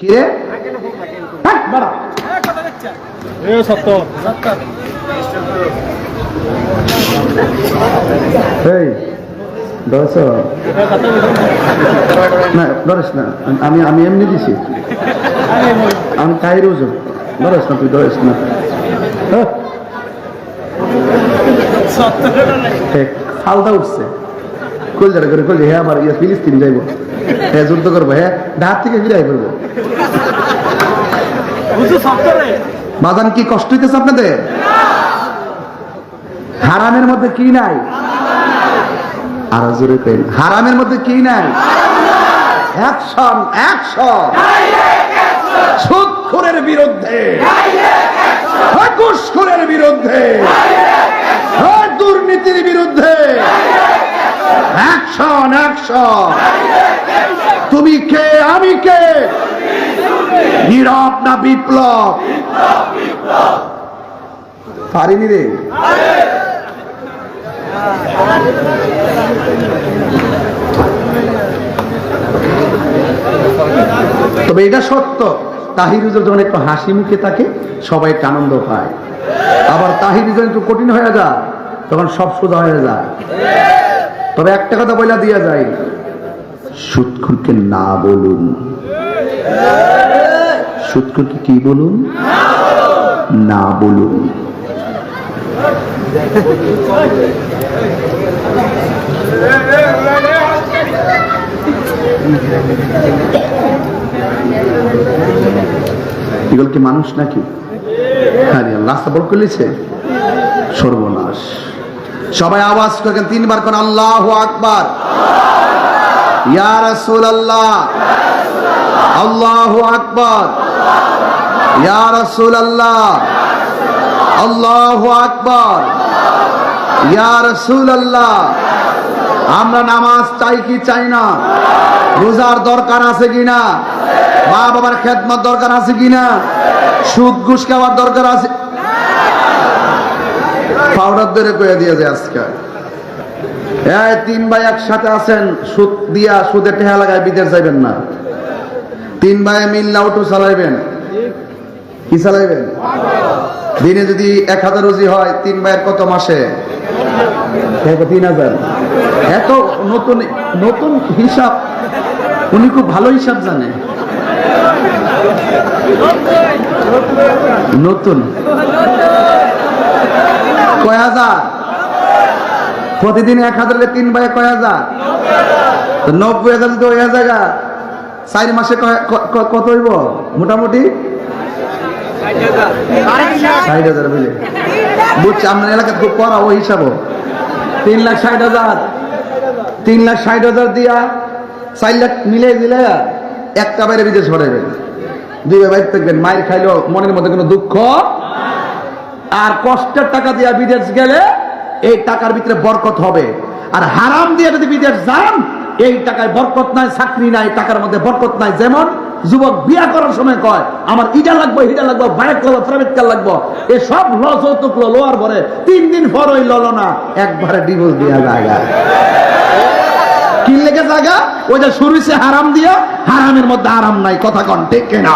কি রে? হ্যাঁ, আমি আমি এমনি দিছি। আমি তাই রোজ ধরিস না তুই ধরিস না। হ্যাঁ। ফালদা উঠছে। কলজাটা করে কলজা হ্যাঁ আবার ইয়ে ফিলিস্তিন যাইব। হ্যাঁ যুদ্ধ করব। হ্যাঁ ঢাক থেকে ফিরাই করব। বাজান কি কষ্ট হইতেছে আপনাদের? হারামের মধ্যে কি নাই? আরও জোরে কইন, হারামের মধ্যে কি নাই? অ্যাকশন অ্যাকশন সুদখোরের বিরুদ্ধে। ঘুষখোরের বিরুদ্ধে। দুর্নীতির বিরুদ্ধে। অ্যাকশন অ্যাকশন তুমি কে, আমি কে? নীরব না বিপ্লব? পারিনি রে। তবে এটা সত্য, তাহিরুজের যখন একটু হাসি মুখে থাকে, সবাই একটু আনন্দ পায়। আবার তাহির যখন একটু কঠিন হয়ে যায়, তখন সব সোজা হয়ে যায়। তবে একটা কথা বলে দিয়া যায়, সুৎখুরকে না বলুন। সুৎখুরকে কি বলুন? না বলুন। এগুলো কি মানুষ নাকি? আল্লাহ সাবর করলেছে সর্বনাশ। সবাই আওয়াজ করেন তিনবার কোন আল্লাহ আকবার। ইয়া রাসূল আল্লাহ আল্লাহ আকবার। ইয়া রাসূল আল্লাহ আল্লাহ আকবার। ইয়া রাসূল আল্লাহ আমরা নামাজ চাই কি চাই না? রোজার দরকার আছে কিনা মা বাবার খেদমত দরকার আছে কিনা সুদ ঘুষ খাওয়ার দরকার আছে? পাউডার ধরে কয়ে দিয়েছে আজকে। এই তিন ভাই একসাথে আছেন, সুদ দিয়া সুদে টেহা লাগায় বিদেশ যাইবেন না। তিন ভাই মিল্লা অটো চালাইবেন? কি চালাইবেন? দিনে যদি এক হাজার রুজি হয় তিন ভাইয়ের কত মাসে? তিন হাজার। এত নতুন নতুন হিসাব উনি খুব ভালো হিসাব জানে। নতুন। কয় হাজার? প্রতিদিন এক হাজার তিন ভাই কয় হাজার? নব্বই হাজার যদি ওই হাজার চার মাসে কত হইব? মোটামুটি? বুঝছি, আপনার খুব পড়া ওই তিন লাখ ষাট হাজার। তিন লাখ ষাট হাজার দিয়া চার লাখ মিলে দিলে একটা বাইরে বিদেশ ভরাইবেন দুই বাইরে থাকবেন, মায়ের খাইলেও মনের মধ্যে কোনো দুঃখ? আর কষ্টের টাকা দিয়া বিদেশ গেলে এই টাকার ভিতরে বরকত হবে। আর হারাম দিয়ে যদি বিদেশ যান এই টাকায় বরকত নাই, চাকরি নাই, টাকার মধ্যে বরকত নাই। যেমন যুবক বিয়া করার সময় কয়, আমার ইটা লাগবো হিটা লাগবো, বাইক লাগবো, প্রাইভেট কার লাগবো? এ সব ল লোয়ার পরে তিন দিন পর ওই ললো না, একবারে ডিভোর্স দিয়া জায়গা। কি লেগে জায়গা? ওই যে শুরু হারাম দিয়া, হারামের মধ্যে আরাম নাই, কথা কন টেকে কেনা?